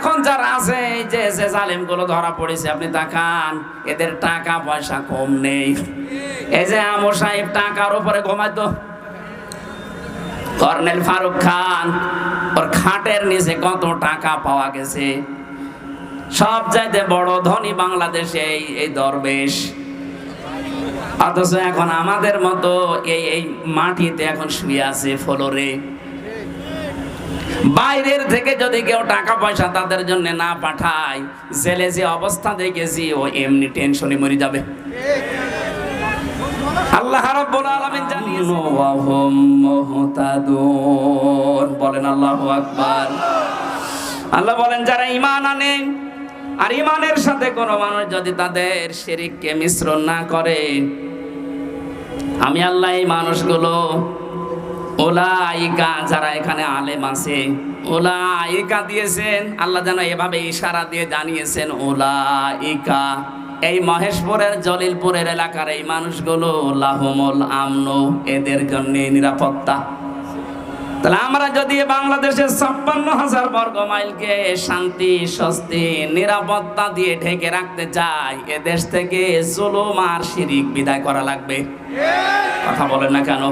এখন যারা আছে, এই যে যে জালিমগুলো ধরা পড়েছে, আপনি তাকান, এদের টাকা পয়সা কম নেই। এই যে আমর সাহেব টাকার উপরে ঘুমাইতো। কর্নেল ফারুক খান, ওর খাটের নিচে কত টাকা পাওয়া গেছে? সব চাইতে বড় ধনী বাংলাদেশে এই দরবেশ। অথচ এখন আমাদের মতো এই এই মাটিতে এখন শুয়ে আছে ফ্লোরে। বাইরের থেকে যদি কেউ টাকা পয়সা তাদের জন্য না পাঠায় জেলে যে অবস্থা দেখেছি ও এমনি টেনশনে মরে যাবে। আল্লাহ রাব্বুল আলামিন জানিয়েছেন ওয়া মুহতাদুন। বলেন আল্লাহু আকবার। আল্লাহ বলেন যারা ঈমান আনে আর ঈমানের সাথে কোনো মানুষ যদি তাদের শিরিককে মিশ্রণ না করে আমি আল্লাহ এই মানুষগুলো ওলাইকা যারা এখানে আলেম আছে, ওলাইকা দিয়েছেন, আল্লাহ যেন এভাবে ইশারা দিয়ে জানিয়েছেন, ওলাইকা। এই মহেশপুরের, জলিলপুরের এলাকার এই মানুষগুলো লাহমুল আমনো, এদের জন্য নিরাপত্তা। তাহলে আমরা যদি বাংলাদেশের ছাপ্পান্ন হাজার বর্গ মাইলকে শান্তি, স্বস্তি, নিরাপত্তা দিয়ে ঢেকে রাখতে চাই, এ দেশ থেকে জুলুম আর শিরিক বিদায় করা লাগবে। কথা বলেন না কেন?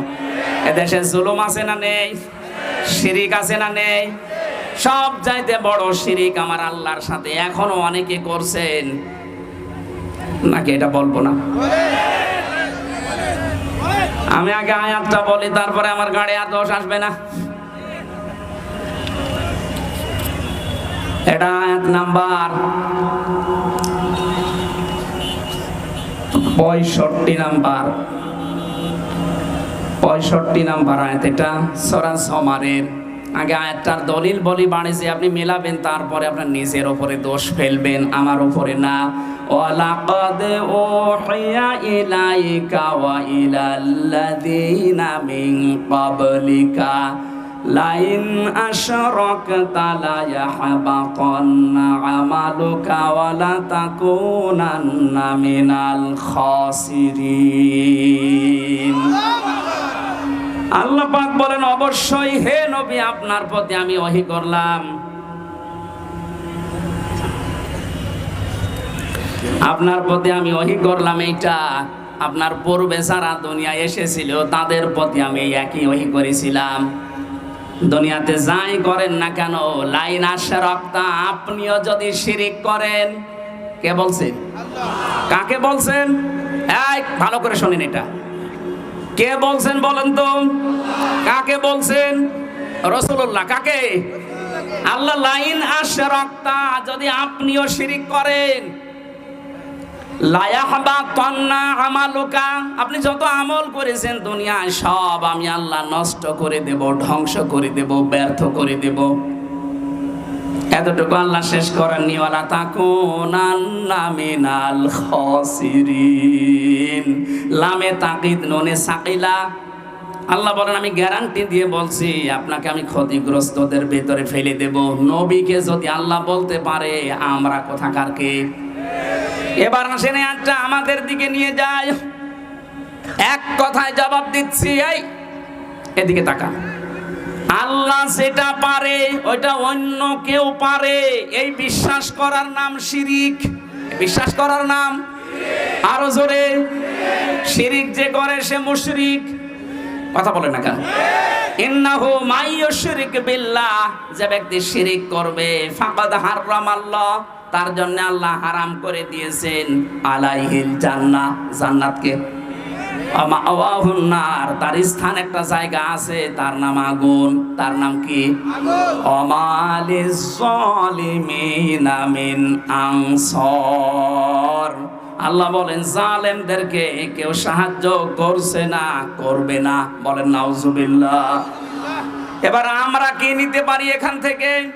এদেশে জুলুম আছে না নেই? শিরিক আছে না নেই? সব চাইতে বড় শিরিক আমার আল্লাহর সাথে এখনও অনেকে করছেন। নাকি এটা বলব না? আমি আগে আয়াতটা বলি, তারপরে আমার গাড়ি আর দোষ আসবে না। এটা আয়াত নাম্বার পঁয়ষট্টি নাম্বার। পঁয়ষট্টি নাম্বার আয়াত, এটা সরা সমারের আগে আয়াতটার দলিল বলি বাণিজ্য আপনি মেলাবেন, তারপরে আপনার নিজের ওপরে দোষ ফেলবেন, আমার ওপরে না। ওয়ালাকাদ ইলাইকা আমালুকা আল্লাহ পাক বলেন, অবশ্যই হে নবী, আপনার প্রতি আমি ওহী করলাম। আপনার প্রতি আমি ওহী করলাম এইটা। আপনার পূর্বে যারা দুনিয়া এসেছিল, তাদের প্রতি আমি একই ওহী করেছিলাম। দুনিয়াতে যাই করেন না কেন, লাইন আসে রক্তা, আপনিও যদি শিরিক করেন, কে বলছেন? কাকে বলছেন? এই, ভালো করে শোনেন এটা। কে বলছেন বলেন তো? কাকে বলছেন? রসুল্লাহ কাকে? আল্লাহ লাইন আসে রক্তা, যদি আপনিও শিরিক করেন। আপনি যত আমল করেছেন দুনিয়ায়, সব আমি আল্লাহ নষ্ট করে দেব, ধ্বংস করে দেব, ব্যর্থ করে দেব। এতটুকু আল্লাহ শেষ করেন নিওয়ালা তাকুনান্না মিনাল খাসিরিন। লামে তাকিদ, ননে সাকিলা। আল্লাহ বলেন, আমি গ্যারান্টি দিয়ে বলছি, আপনাকে আমি ক্ষতিগ্রস্তদের ভেতরে ফেলে দেব। নবীকে যদি আল্লাহ বলতে পারে, আমরা কোথাকার কে? এবার আসেন আটটা আমাদের দিকে নিয়ে যায়। এক কথায় জবাব দিচ্ছি, এই, এদিকে তাকা আল্লাহ যেটা পারে, ওইটা অন্য কেউ পারে। এই বিশ্বাস করার নাম শিরিক। বিশ্বাস করার নাম? আরও জোরে। শিরিক যে করে, সে মুশরিক। কথা বলে না কেন? বিল্লাহ। যে ব্যক্তি শিরিক করবে তার জন্য আল্লাহ হারাম করে দিয়েছেন। আলাইহিল জান্নাহ। জান্নাতকে নার, তার স্থান একটা জায়গা আছে, তার নাম আগুন, তার নাম কি? আংসর আল্লাহ বলেন, জালেমদেরকে কেউ সাহায্য করছে না, করবে না। বলেন, নাউজুবিল্লাহ। এবার আমরা কি নিতে পারি এখান থেকে?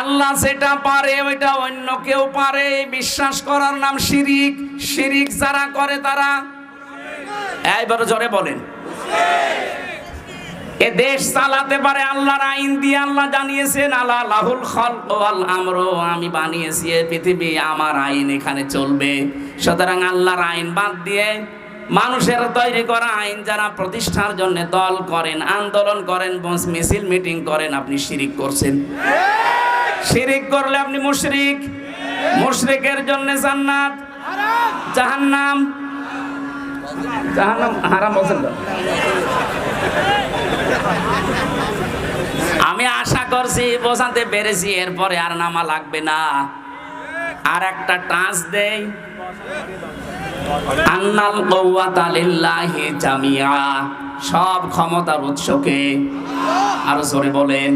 আল্লাহ সেটা পারে, ওইটা অন্য কেউ পারে। বিশ্বাস করার নাম শিরিক। শিরিক যারা করে তারা জোরে বলেন। এ দেশ চালাতে পারে আল্লাহর আইন দিয়ে আল্লাহ জানিয়েছেন আল্লাহ লাহুল ওয়াল আমরু আমি বানিয়েছি, এই পৃথিবী আমার আইন এখানে চলবে। সুতরাং আল্লাহর আইন বাদ দিয়ে মানুষের তৈরি করা আইন যারা প্রতিষ্ঠার জন্য দল করেন, আন্দোলন করেন মিছিল, মিটিং করেন, আপনি শিরিক করছেন। শিরিক করলে আপনি মুশরিক। মুশরিকের জন্য জান্নাত। জাহান্নাম। আমি আশা করছি, বোঝাতে পেরেছি, এরপরে আর নামা লাগবে না। আর একটা টাচ দেই। আন্নাল জামিয়া সব ক্ষমতার উৎসকে আরও জোরে বলেন।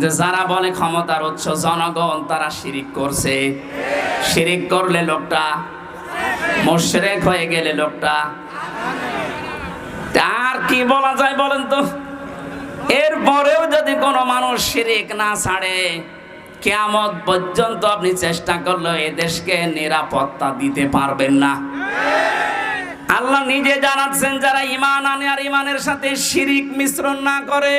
যে যারা বলে ক্ষমতার উৎস, জনগণ তারা শিরিক করছে। শিরিক করলে লোকটা মোশরেক হয়ে গেলে লোকটা। আর কি বলা যায় বলেন তো? এরপরেও যদি কোনো মানুষ শিরিক না ছাড়ে, কেয়ামত পর্যন্ত আপনি চেষ্টা করলে এ দেশকে নিরাপত্তা দিতে পারবেন না। আল্লাহ নিজে জানাচ্ছেন, যারা ইমান আনে আর ইমানের সাথে শিরিক মিশ্রণ না করে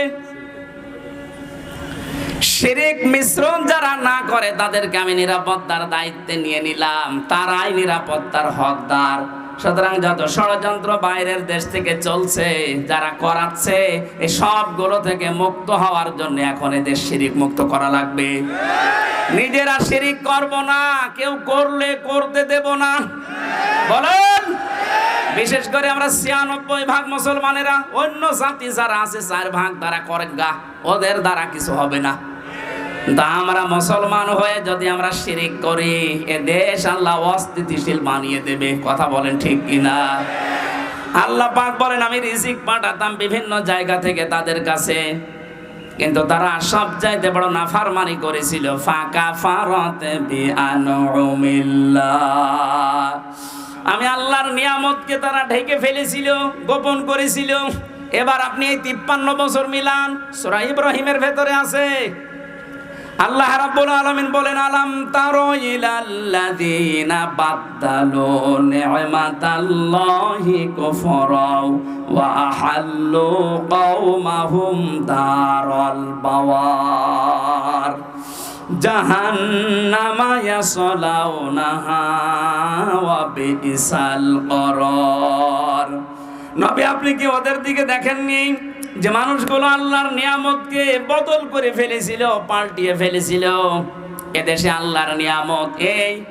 শিরিক মিশ্রণ যারা না করে, তাদেরকে আমি নিরাপত্তার দায়িত্বে নিয়ে নিলাম। তারাই নিরাপত্তার হকদার। সুতরাং যত ষড়যন্ত্র বাইরের দেশ থেকে চলছে, যারা করাচ্ছে এই সবগুলো থেকে মুক্ত হওয়ার জন্য এখন এদের শিরিক মুক্ত করা লাগবে। নিজেরা শিরিক করব না, কেউ করলে করতে দেব না। বলেন? বিশেষ করে আমরা ছিয়ানব্বই ভাগ মুসলমানেরা, অন্য জাতি যারা আছে, চার ভাগ তারা করেন গা, ওদের দ্বারা কিছু হবে না। তা আমরা মুসলমান হয়ে যদি আমরা শিরিক করি, এ দেশ আল্লাহ অস্থিতিশীল বানিয়ে দেবে। কথা বলেন ঠিক কিনা? আল্লাহ পাক বলেন, আমি রিজিক পাঠাতাম বিভিন্ন জায়গা থেকে তাদের কাছে। কিন্তু তারা সব চাইতে বড় নাফারমানি করেছিল। ফাঁকা ফারতে আমি আল্লাহর নিয়ামতকে তারা ঢেকে ফেলেছিল, গোপন করেছিল। এবার আপনি এই তিপ্পান্ন বছর মিলান, সূরা ইব্রাহিমের ভেতরে আছে। আল্লাহ রাব্বুল আলামিন বলেন, আলাম তারো ইলাল্লাযীনা বাদদালু নি'মাতাল্লাহি কুফরাও ওয়া আহাল্লু কওমাহুম দারাল বাওয়ার। জাহান্নামা ইয়াসলাউনাহা ওয়া বিইসাল করার। নবী, আপনি কি ওদের দিকে দেখেননি? যে মানুষগুলো আল্লাহর নিয়ামতকে বদল করে ফেলেছিল, পাল্টিয়ে ফেলেছিল। এদেশে আল্লাহর নিয়ামত এই।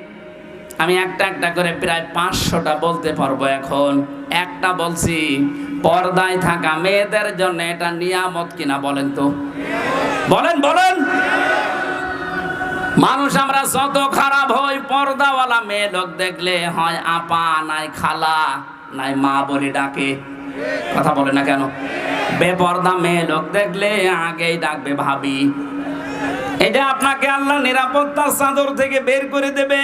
আমি একটা একটা করে প্রায় পাঁচশোটা বলতে পারব এখন। একটা বলছি, পর্দায় থাকা মেয়েদের জন্য এটা নিয়ামত কিনা বলেন তো? বলেন বলেন। মানুষ আমরা যত খারাপ হই, পর্দাওয়ালা মেয়ে লোক দেখলে হয় আপা নাই খালা, নাই মা বলে ডাকে। কথা বলে না কেন? বেপর্দা মেয়ে লোক দেখলে আগেই ডাকবে ভাবি। এটা আপনাকে আল্লাহ নিরাপত্তার চাদর থেকে বের করে দেবে।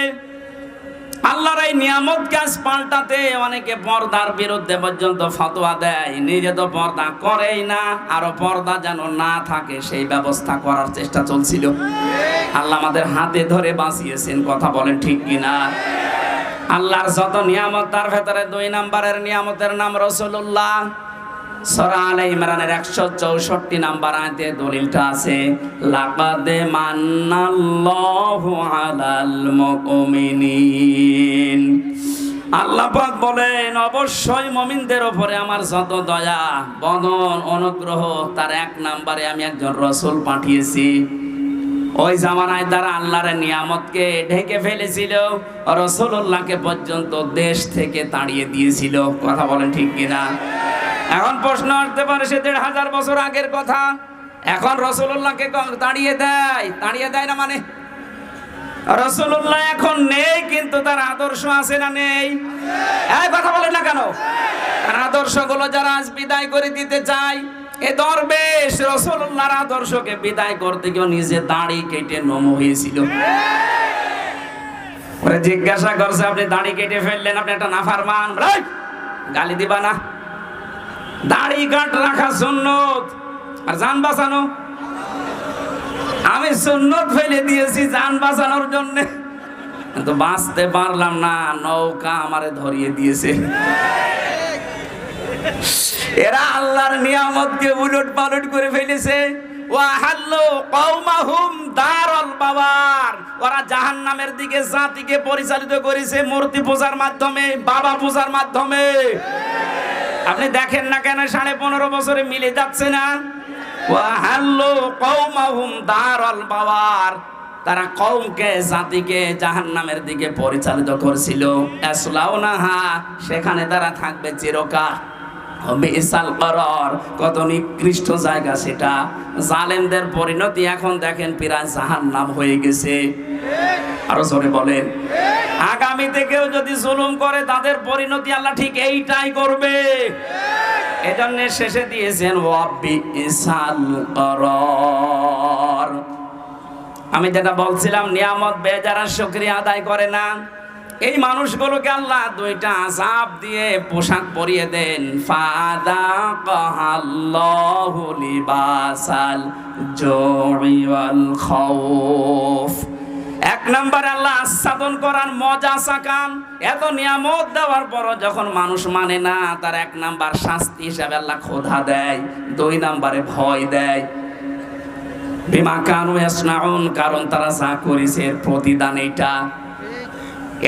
আল্লাহর এই নিয়ামত কাজ পাল্টাতে অনেকে পর্দার বিরুদ্ধে পর্যন্ত ফতোয়া দেয়। নিজে তো পর্দা করেই না, আরও পর্দা যেন না থাকে, সেই ব্যবস্থা করার চেষ্টা চলছিল। আল্লাহ আমাদের হাতে ধরে বাঁচিয়েছেন, কথা বলেন ঠিক কিনা? আল্লাহর যত নিয়ামত, তার ভেতরে দুই নাম্বারের নিয়ামতের নাম রসুল্লাহ ইমরানের একশো চৌষট্টি দলিলটা আছে বলেন, অবশ্যই মমিনদের ওপরে আমার যত দয়া, বদন, অনুগ্রহ, তার এক নাম্বারে আমি একজন রসুল পাঠিয়েছি। ওই জামানায় তারা আল্লাহর নিয়ামতকে ঢেকে ফেলেছিল রসুল্লাহকে পর্যন্ত দেশ থেকে তাড়িয়ে দিয়েছিল। কথা বলেন ঠিক কিনা? এখন প্রশ্ন আসতে পারে, সে দেড় হাজার বছর আগের কথা। এখন রসুল্লাহকে তাড়িয়ে দেয়? তাড়িয়ে দেয় না মানে? রসুল্লাহ এখন নেই, কিন্তু তার আদর্শ আছে না নেই। কথা বলেন না কেন? তার আদর্শগুলো যারা আজ বিদায় করে দিতে চায় এ দরবেশ, রসুল্লাহর আদর্শকে বিদায় করতে গিয়ে নিজে দাড়ি কেটে নম হয়েছিল। জিজ্ঞাসা করছে, আপনি দাড়ি কেটে ফেললেন, আপনি একটা নাফারমান? রাইট গালি দিবা না। দাড়ি কাট রাখা সুন্নত। আর যান বাঁচানো। আমি সুন্নত ফেলে দিয়েছি যান বাঁচানোর জন্য। তো বাঁচতে পারলাম না, নৌকা আমারে ধরিয়ে দিয়েছে। এরা আল্লাহর নিয়ামতকে উলট পালট করে ফেলেছে। ওরা দিকে পরিচালিত করেছে মূর্তি পূজার মাধ্যমে, বাবা পূজার মাধ্যমে। আপনি দেখেন না কেন সাড়ে পনেরো বছরে মিলে যাচ্ছে না? তারা কওমকে, জাতিকে জাহান্নামের দিকে পরিচালিত করছিল। সেখানে তারা থাকবে চিরকাল। বিশাল করর কত নিকৃষ্ট জায়গা সেটা। জালেমদের পরিণতি এখন দেখেন প্রায় জাহান্নাম হয়ে গেছে। আরও জোরে বলেন। আগামীতে কেউ যদি জুলুম করে, তাদের পরিণতি আল্লাহ ঠিক এইটাই করবে। এজন্য শেষে দিয়েছেন ওয়াব্বি ইসাল করর। আমি যেটা বলছিলাম, নিয়ামত বেজারা শুকরিয়া আদায় করে না। এই মানুষগুলোকে আল্লাহ দুইটা আজাব দিয়ে পোশাক পরিয়ে দেন। ফাদা ওয়াল খাউফ। এক নম্বরে আল্লাহ আস্বাদন করার মজা চাকান এত নিয়ামত দেওয়ার পর যখন মানুষ মানে না, তার এক নাম্বার শাস্তি হিসাবে আল্লাহ খোধা দেয়, দুই নাম্বারে ভয় দেয়। বিমা কানু কারণ তারা যা করেছে প্রতিদান এইটা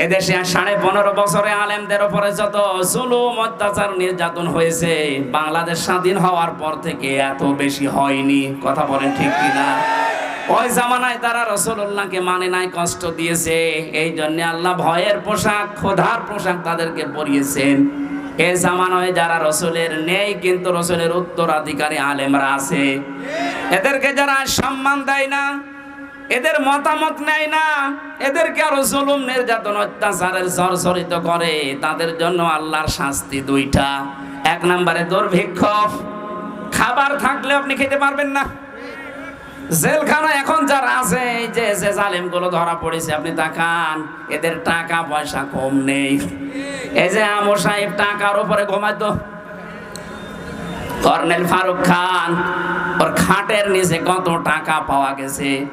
এদেশে সাড়ে পনেরো বছরে আলেমদের উপরে যত জুলুম, অত্যাচার, নির্যাতন হয়েছে, বাংলাদেশ স্বাধীন হওয়ার পর থেকে এত বেশি হয়নি। কথা বলেন ঠিক কিনা? ওই জামানায় তারা রসুল্লাহকে মানে নাই, কষ্ট দিয়েছে। এই জন্য আল্লাহ ভয়ের পোশাক খোধার পোশাক তাদেরকে পরিয়েছেন। এ জামানায় যারা রসুলের নেই, কিন্তু রসুলের উত্তরাধিকারী আলেমরা আছে। এদেরকে যারা সম্মান দেয় না এদের মতামত নেয় না। এদেরকে আরও জুলুম, নির্যাতন, অত্যাচারের জর্জরিত করে। তাদের জন্য আল্লাহর শাস্তি দুইটা। এক নম্বরে দুর্ভিক্ষ খাবার থাকলে আপনি খেতে পারবেন না। জেলখানা এখন যারা আছে যে যে জালেমগুলো ধরা পড়েছে, আপনি তাকান, এদের টাকা পয়সা কম নেই। এই যে আমর সাহেব টাকার উপরে ঘুমাইতো। কর্নেল ফারুক খান, ওর খাটের নিচে কত টাকা পাওয়া গেছে?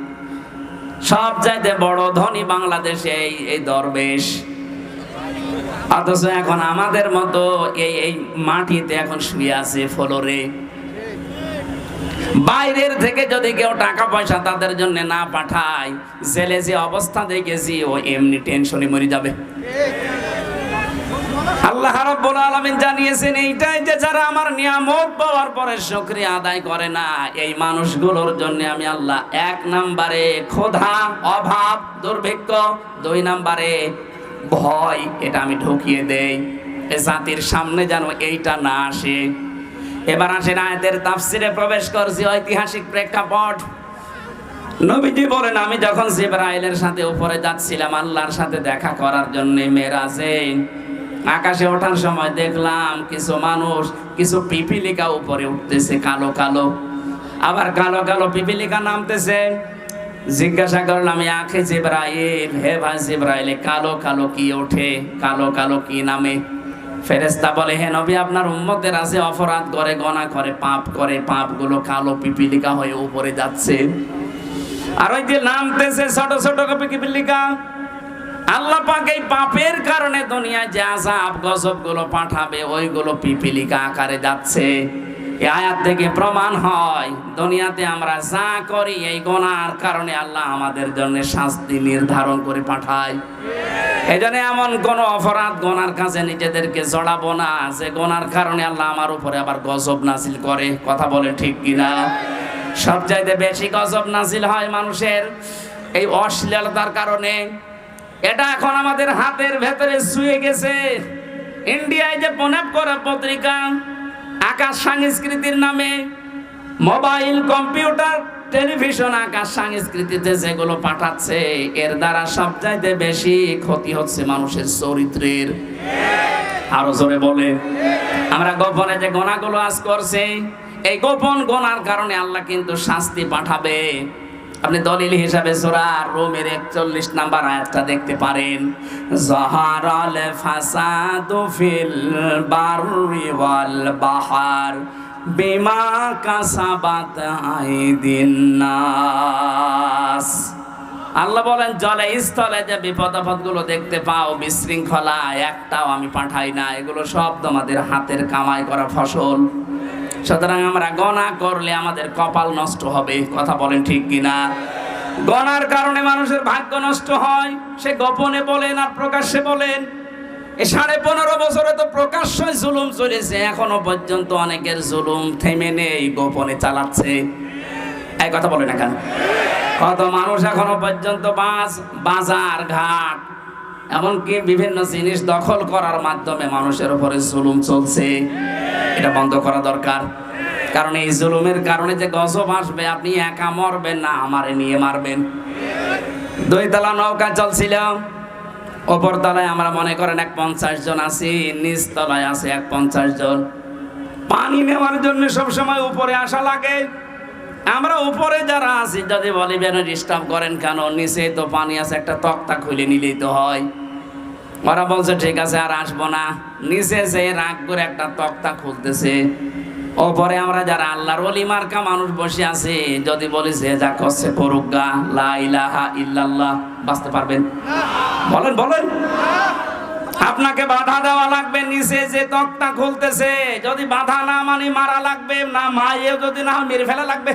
সব চাইতে বড় ধনী বাংলাদেশে এই এই দরবেশ। অথচ এখন আমাদের মতো এই এই মাটিতে এখন শুয়ে আছে ফলোরে। বাইরের থেকে যদি কেউ টাকা পয়সা তাদের জন্য না পাঠায়, জেলে যে অবস্থা দেখেছি, ও এমনি টেনশনে মরে যাবে। আল্লাহ রাব্বুল আলামিন জানিয়েছেন, এইটাই যে যারা আমার নিয়ামত পাওয়ার পরে শুকরিয়া আদায় করে না, এই মানুষগুলোর জন্য আমি আল্লাহ এক নম্বরে ক্ষুধা, অভাব, দুর্ভিক্ষ, দুই নম্বরে ভয়, এটা আমি ঢুকিয়ে দেই। জাতির সামনে যেন এইটা না আসে। এবার আসেন আয়াতের তাফসিরে প্রবেশ করছি, ঐতিহাসিক প্রেক্ষাপট। নবীজি বলেন, আমি যখন জিব্রাইলের সাথে উপরে যাচ্ছিলাম, আল্লাহর সাথে দেখা করার জন্য মেরাজে আকাশে ওঠার সময় দেখলাম কিছু মানুষ, কিছু পিপিলিকা উপরে উঠতেছে কালো কালো। আবার কালো কালো পিপিলিকা নামতেছে। জিজ্ঞাসা করলাম, আখে জিব্রাইল, হে ভাই জিব্রাইল, কালো কালো কি ওঠে? কালো কালো কি নামে? ফেরেস্তা বলে, হে নবী, আপনার উম্মতের আছে অপরাধ করে, গনা করে, পাপ করে, পাপগুলো কালো পিপিলিকা হয়ে উপরে যাচ্ছে। আর ওই যে নামতেছে ছোট ছোট পিপিলিকা আল্লাহ পাক এই পাপের কারণে দুনিয়ায় যে আজাব গজবগুলো পাঠাবে, ওইগুলো পিপিলিকা আকারে যাচ্ছে। এই আয়াত থেকে প্রমাণ হয়, দুনিয়াতে আমরা যা করি এই গোনার কারণে আল্লাহ আমাদের জন্য শাস্তি নির্ধারণ করে পাঠায়। এই জন্য এমন কোন অপরাধ গোনার কাছে নিজেদেরকে জড়াবো না, যে গোনার কারণে আল্লাহ আমার উপরে আবার গজব নাসিল করে। কথা বলে ঠিক কিনা? সবচাইতে বেশি গজব নাসিল হয় মানুষের এই অশ্লীলতার কারণে। এটা এখন আমাদের হাতের ভেতরে শুয়ে গেছে। ইন্ডিয়ায় যে পনেপ করা পত্রিকা, আকাশ সংস্কৃতির নামে মোবাইল, কম্পিউটার, টেলিভিশন আকাশ সংস্কৃতিতে যেগুলো পাঠাচ্ছে, এর দ্বারা সবচাইতে বেশি ক্ষতি হচ্ছে মানুষের চরিত্রের। আরও জোরে বলে। আমরা গোপনে যে গোনাগুলো আজ করছি, এই গোপন গোনার কারণে আল্লাহ কিন্তু শাস্তি পাঠাবে। আপনি দলিল হিসাবে সূরা রোমের 41 নাম্বার আয়াতটা দেখতে পারেন। জাহারাল ফাসাদু ফিল বাহার, বিমা কাসাবাত আল্লাহ বলেন, জলে, স্থলে যে বিপদ আপদগুলো দেখতে পাও বিশৃঙ্খলা একটাও আমি পাঠাই না। এগুলো সব তোমাদের হাতের কামাই করা ফসল। সুতরাং আমরা গণা করলে আমাদের কপাল নষ্ট হবে, কথা বলেন ঠিক কিনা? গণার কারণে মানুষের ভাগ্য নষ্ট হয়, সে গোপনে বলেন আর প্রকাশ্যে বলেন। এই সাড়ে পনেরো বছরে তো প্রকাশ্যই জুলুম চলেছে, এখনও পর্যন্ত অনেকের জুলুম থেমে নেই, গোপনে চালাচ্ছে। এই কথা বলে না কেন? কত মানুষ এখনও পর্যন্ত বাস বাজার ঘাট এমনকি বিভিন্ন জিনিস দখল করার মাধ্যমে মানুষের উপরে জুলুম চলছে। এটা বন্ধ করা দরকার। কারণ এই জুলুমের কারণে যে গজব আসবে, আপনি একা মরবেন না, আমারে নিয়ে মারবেন। দুই তলা নৌকা চলছিল। ওপর তলায় আমরা মনে করেন এক পঞ্চাশ জন আছি, নিচ তলায় আছে এক পঞ্চাশ জন। পানি নেওয়ার জন্য সবসময় উপরে আসা লাগে। আমরা উপরে যারা আছি, যদি বলি ডিস্টার্ব করেন কেন? নিচে তো পানি আছে, একটা তক্তা খুলে নিলেই তো হয়। ওরা বলছে, ঠিক আছে, আর আসব না। নিচে যে রাগ করে একটা তক্তা খুলতেছে। ওপরে আমরা যারা আল্লাহর ওলি মার্কা মানুষ বসে আছে, যদি বলি, যে যা করছে পরুগা লা ইলাহা ইল্লাল্লাহ। বাঁচতে পারবেন? বলেন বলেন। আপনাকে বাধা দেওয়া লাগবে, নিচে যে তক্তা খুলতেছে। যদি বাধা না মানি, মারা লাগবে, না মায়েও যদি না মেরে ফেলা লাগবে।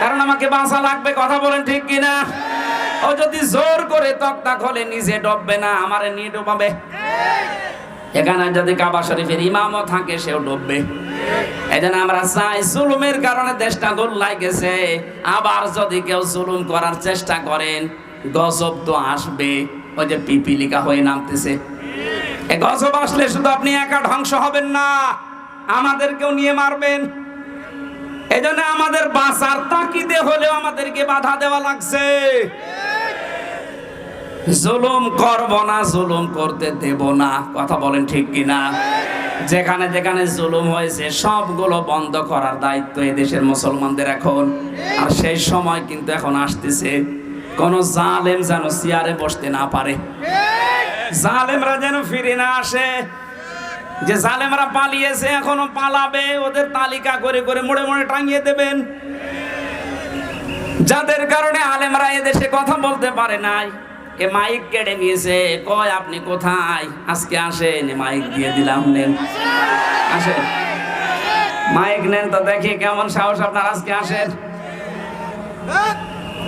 কারণ আমাকে বাঁচা লাগবে, কথা বলেন ঠিক কিনা? ও যদি জোর করে তক্তা খোলে নিজে ডববে না, আমারে নিয়ে ডোবাবে। এখানে যদি কাবা শরীফের ইমামও থাকে, সেও আমরা চাই জুলুমের কারণে দেশটা গোল্লাই গেছে। আবার যদি কেউ জুলুম করার চেষ্টা করেন, গজব তো আসবে। ওই যে পিপিলিকা হয়ে নামতেছে। গজব আসলে শুধু আপনি একা ধ্বংস হবেন না, আমাদেরকেও নিয়ে মারবেন। এই জন্য আমাদের বাঁচার তাকিদে হলেও আমাদেরকে বাধা দেওয়া লাগছে। জুলুম করব না, জুলুম করতে দেব না। কথা বলেন ঠিক কিনা? যেখানে যেখানে জুলুম হয়েছে, সবগুলো বন্ধ করার দায়িত্ব এই দেশের মুসলমানদের এখন। আর সেই সময় কিন্তু এখন আসতেছে। কোন জালেম যেন চেয়ারে বসতে না পারে। জালেমরা যেন ফিরে না আসে। যে জালেমরা পালিয়েছে, এখনও পালাবে, ওদের তালিকা করে করে মোড়ে মোড়ে টাঙিয়ে দেবেন। যাদের কারণে আলেমরা এদেশে কথা বলতে পারে নাই। এ মাইক কেড়ে নিয়েছে, কয় আপনি কোথায়? আজকে আসেন মাইক দিয়ে দিলাম, নেন। আসেন। মাইক নেন তো দেখি কেমন সাহস আপনার আজকে আসেন।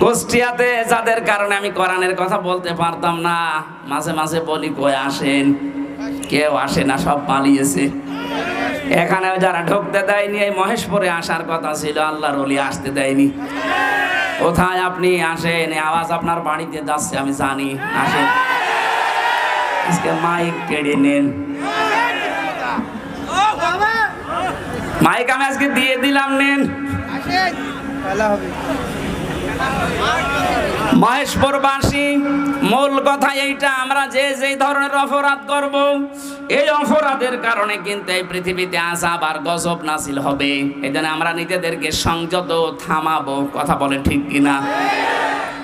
কুষ্টিয়াতে যাদের কারণে আমি কোরআনের কথা বলতে পারতাম না, মাঝে মাঝে বলি কই আসেন। কেউ আসে না, সব পালিয়েছে। এখানে যারা ঢুকতে দেয়নি, এই মহেশপুরে আসার কথা ছিল, আল্লাহর ওলি আসতে দেয়নি। কোথায় আপনি আসেন? আওয়াজ আপনার বাড়িতে যাচ্ছে, আমি জানি, আসেন। আজকে মাইক কেড়ে নেন। মাইক আমি আজকে দিয়ে দিলাম, নেন। মহেশপুরবাসী, মূল কথা এইটা, আমরা যে যে ধরনের অপরাধ করব, এই অপরাধের কারণে কিন্তু এই পৃথিবীতে আজাব আর গজব নাসিল হবে। এই জন্য আমরা নিজেদেরকে সংযত থামাবো, কথা বলেন ঠিক কিনা?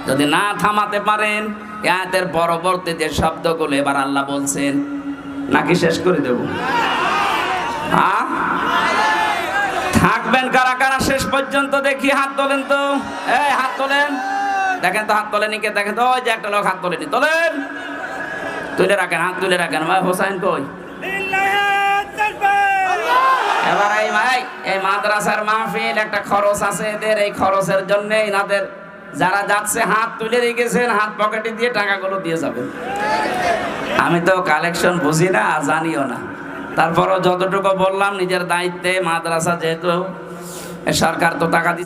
যদি না থামাতে পারেন এর পরবর্তী যে শব্দগুলো এবার আল্লাহ বলছেন, নাকি শেষ করে দেব? থাকবেন কারা কারা? শেষ পর্যন্ত দেখি, হাত তোলেন তো। এই, হাত তোলেন। দেখেন তো হাত তোলেনি কে? দেখেন তো ওই যে একটা লোক হাত তোলেনি। তোলেন! তুলে রাখেন, হাত তুলে রাখেন। ভাই, হোসাইন কই? এবার এই ভাই, এই মাদ্রাসার মাহফিল একটা খরচ আছে এদের। এই খরচের জন্য এনাদের যারা যাচ্ছে, হাত তুলে রেখেছেন, হাত পকেটে দিয়ে টাকাগুলো দিয়ে যাবেন। আমি তো কালেকশন বুঝি না, জানিও না। তারপরও যতটুকু বললাম, নিজের দায়িত্বে মাদ্রাসা যেহেতু সরকার তো টাকা